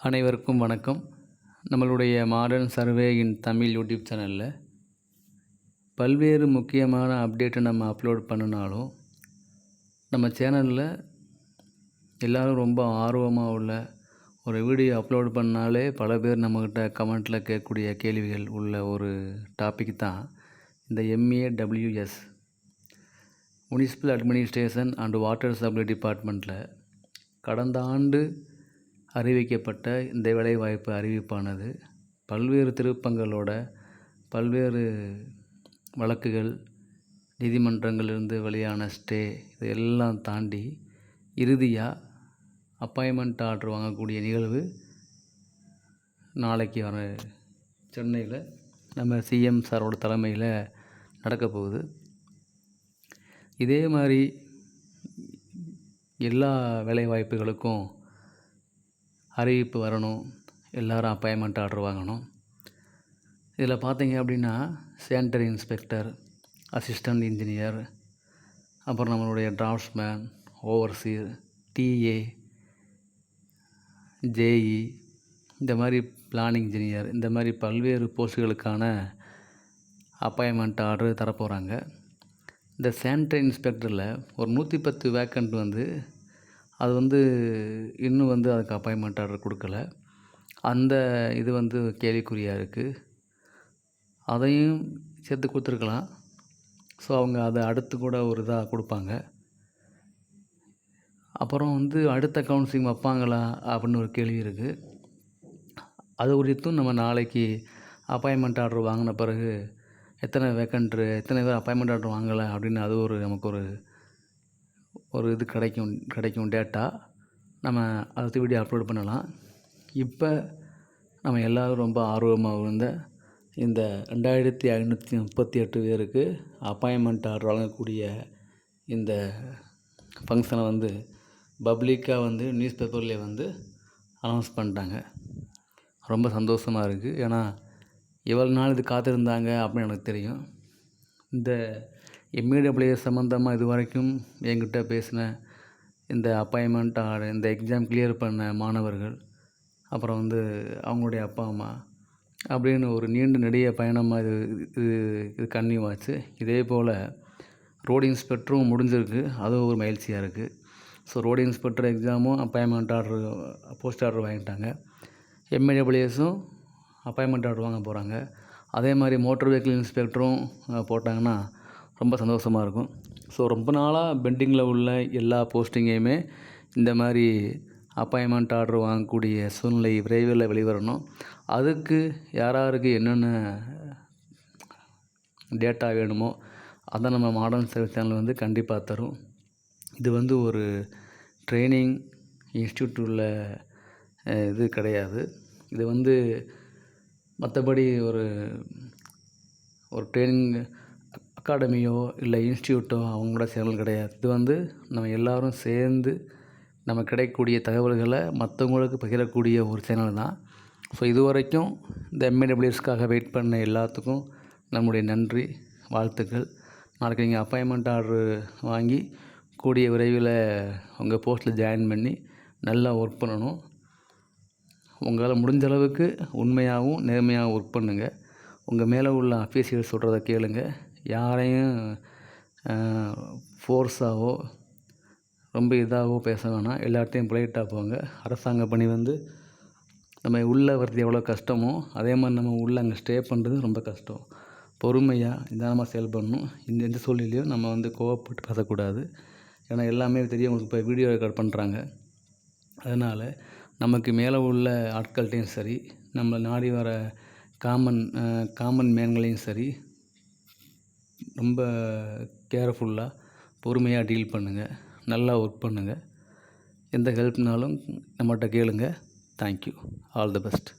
அனைவருக்கும் வணக்கம். நம்மளுடைய modern survey in Tamil YouTube சேனலில் பல்வேறு முக்கியமான அப்டேட்டை நம்ம அப்லோட் பண்ணினாலும் நம்ம சேனலில் எல்லோரும் ரொம்ப ஆர்வமாக உள்ள ஒரு வீடியோ அப்லோட் பண்ணாலே பல பேர் நம்மக்கிட்ட கமெண்ட்டில் கேட்கக்கூடிய கேள்விகள் உள்ள ஒரு டாபிக் தான் இந்த MA WS municipal administration and water supply டிபார்ட்மெண்ட்டில் கடந்த ஆண்டு அறிவிக்கப்பட்ட இந்த வேலைவாய்ப்பு அறிவிப்பானது பல்வேறு திருப்பங்களோட பல்வேறு வழக்குகள் நீதிமன்றங்களிலிருந்து வெளியான ஸ்டே இதையெல்லாம் தாண்டி இறுதியாக அப்பாயின்மெண்ட் ஆர்டர் வாங்கக்கூடிய நிகழ்வு நாளைக்கு வர சென்னையில் நம்ம சிஎம் சாரோட தலைமையில் நடக்க போகுது. இதே மாதிரி எல்லா வேலைவாய்ப்புகளுக்கும் அறிவிப்பு வரணும். எல்லோரும் அப்பாயின்மெண்ட் ஆர்டர் வாங்கணும். இதில் பார்த்தீங்க அப்படின்னா சேனிட்டரி இன்ஸ்பெக்டர் அசிஸ்டண்ட் இன்ஜினியர் அப்புறம் நம்மளுடைய டிராஃப்ட்ஸ்மேன் ஓவர்சீர் டிஏ ஜேஇ இந்த மாதிரி பிளானிங் இன்ஜினியர் இந்த மாதிரி பல்வேறு போஸ்ட்டுகளுக்கான அப்பாயின்மெண்ட் ஆர்டர் தரப்போகிறாங்க இந்த சேனிட்டரி இன்ஸ்பெக்டரில் ஒரு நூற்றி பத்து வேக்கண்ட் வந்து அது வந்து இன்னும் வந்து அதுக்கு அப்பாயின்மெண்ட் ஆர்டர் கொடுக்கல. அந்த இது வந்து கேள்விக்குறியாக இருக்குது அதையும் சேர்த்து கொடுத்துருக்கலாம். ஸோ அவங்க அதை அடுத்து கூட ஒரு இதாக கொடுப்பாங்க. அப்புறம் வந்து அடுத்த கவுன்சிலிங் வைப்பாங்களா அப்படின்னு ஒரு கேள்வி இருக்குது அது குறித்தும் நம்ம நாளைக்கு அப்பாயின்மெண்ட் ஆர்டர் வாங்கின பிறகு எத்தனை வேக்கண்ட்ரு எத்தனை பேர் அப்பாயின்மெண்ட் ஆர்டர் வாங்கலை அப்படின்னு அது ஒரு நமக்கு ஒரு ஒரு இது கிடைக்கும் கிடைக்கும் டேட்டா நம்ம அடுத்த வீடியோ அப்லோட் பண்ணலாம். இப்போ நம்ம எல்லோரும் ரொம்ப ஆர்வமாக இருந்த இந்த ரெண்டாயிரத்தி ஐநூற்றி முப்பத்தி எட்டு பேருக்கு அப்பாயின்மெண்ட் ஆர்டர் வழங்கக்கூடிய இந்த ஃபங்க்ஷனை வந்து பப்ளிக்காக வந்து நியூஸ் பேப்பர்லேயே வந்து அனௌன்ஸ் பண்ணிட்டாங்க. ரொம்ப சந்தோஷமாக இருக்குது ஏன்னா எவ்வளோ நாள் இது காத்திருந்தாங்க அப்படின்னு எனக்கு தெரியும். இந்த எம்ஏடபிள்யூஎஸ் சம்மந்தமாக இது வரைக்கும் என்கிட்ட பேசின இந்த அப்பாயின்மெண்ட் ஆர்டர் இந்த எக்ஸாம் கிளியர் பண்ண மாணவர்கள் அப்புறம் வந்து அவங்களுடைய அப்பா அம்மா அப்படின்னு ஒரு நீண்ட நெடிய பயணமாக இது இது இது கன்னியூவாச்சு இதே போல் ரோடு இன்ஸ்பெக்டரும் முடிஞ்சிருக்கு. அதுவும் ஒரு மகிழ்ச்சியாக இருக்குது ஸோ ரோடு இன்ஸ்பெக்டர் எக்ஸாமும் அப்பாயின்மெண்ட் ஆர்டர் போஸ்ட் ஆர்டர் வாங்கிட்டாங்க. எம்ஏடபிள்யூஎஸும் அப்பாயின்மெண்ட் ஆர்டர் வாங்க போகிறாங்க அதே மாதிரி மோட்டர் வெஹிக்கிள் இன்ஸ்பெக்டரும் போட்டாங்கன்னா ரொம்ப சந்தோஷமாக இருக்கும். ஸோ ரொம்ப நாளாக பெண்டிங்கில் உள்ள எல்லா போஸ்டிங்கையுமே இந்த மாதிரி அப்பாயின்மெண்ட் ஆர்டர் வாங்கக்கூடிய சூழ்நிலை விரைவில் வெளிவரணும். அதுக்கு யார் யாருக்கு என்னென்ன டேட்டா வேணுமோ அதை நம்ம மாடர்ன் சர்வீஸ் சேனல் வந்து கண்டிப்பாக தரும். இது வந்து ஒரு ட்ரைனிங் இன்ஸ்டியூட் உள்ள இது கிடையாது. இது வந்து மற்றபடி ஒரு ஒரு ட்ரைனிங் அகாடமியோ இல்லை இன்ஸ்டியூட்டோ அவங்களோட சேனல் கிடையாது. இது வந்து நம்ம எல்லோரும் சேர்ந்து நம்ம கிடைக்கக்கூடிய தகவல்களை மற்றவங்களுக்கு பகிரக்கூடிய ஒரு சேனல் தான். ஸோ இது வரைக்கும் இந்த எம்ஏடபிள்யூஎஸ்க்காக வெயிட் பண்ண எல்லாத்துக்கும் நம்முடைய நன்றி வாழ்த்துக்கள். நாளைக்கு நீங்கள் அப்பாயின்மெண்ட் ஆர்டர் வாங்கி கூடிய விரைவில் உங்கள் போஸ்ட்டில் ஜாயின் பண்ணி நல்லா ஒர்க் பண்ணணும். உங்களால் முடிஞ்ச அளவுக்கு உண்மையாகவும் நேர்மையாகவும் ஒர்க் பண்ணுங்கள் உங்கள் மேலே உள்ள அஃபீஷியல் சொல்கிறத கேளுங்கள் யாரையும் ஃபோர்ஸாகவோ ரொம்ப இதாகவோ பேச வேணாம். எல்லார்ட்டையும் பொலைட்டாக போங்க. அரசாங்க பணி வந்து நம்ம உள்ளே வர்றது எவ்வளோ கஷ்டமோ அதே மாதிரி நம்ம உள்ளே அங்கே ஸ்டே பண்ணுறது ரொம்ப கஷ்டம். பொறுமையாக நிதானமாக செயல்படணும் இந்த எந்த சூழ்நிலையும் நம்ம வந்து கோவப்பட்டு பேசக்கூடாது. ஏன்னா எல்லாமே தெரியவங்களுக்கு இப்போ வீடியோ ரெக்கார்ட் பண்ணுறாங்க அதனால் நமக்கு மேலே உள்ள ஆட்கள்கிட்டையும் சரி நம்மளை நாடி வர காமன் காமன் மேன்களையும் சரி ரொம்ப கேர்ஃபுல்லாக பொறுமையாக டீல் பண்ணுங்கள் நல்லா ஒர்க் பண்ணுங்கள் எந்த ஹெல்ப்னாலும் நம்மகிட்ட கேளுங்க. Thank you all the best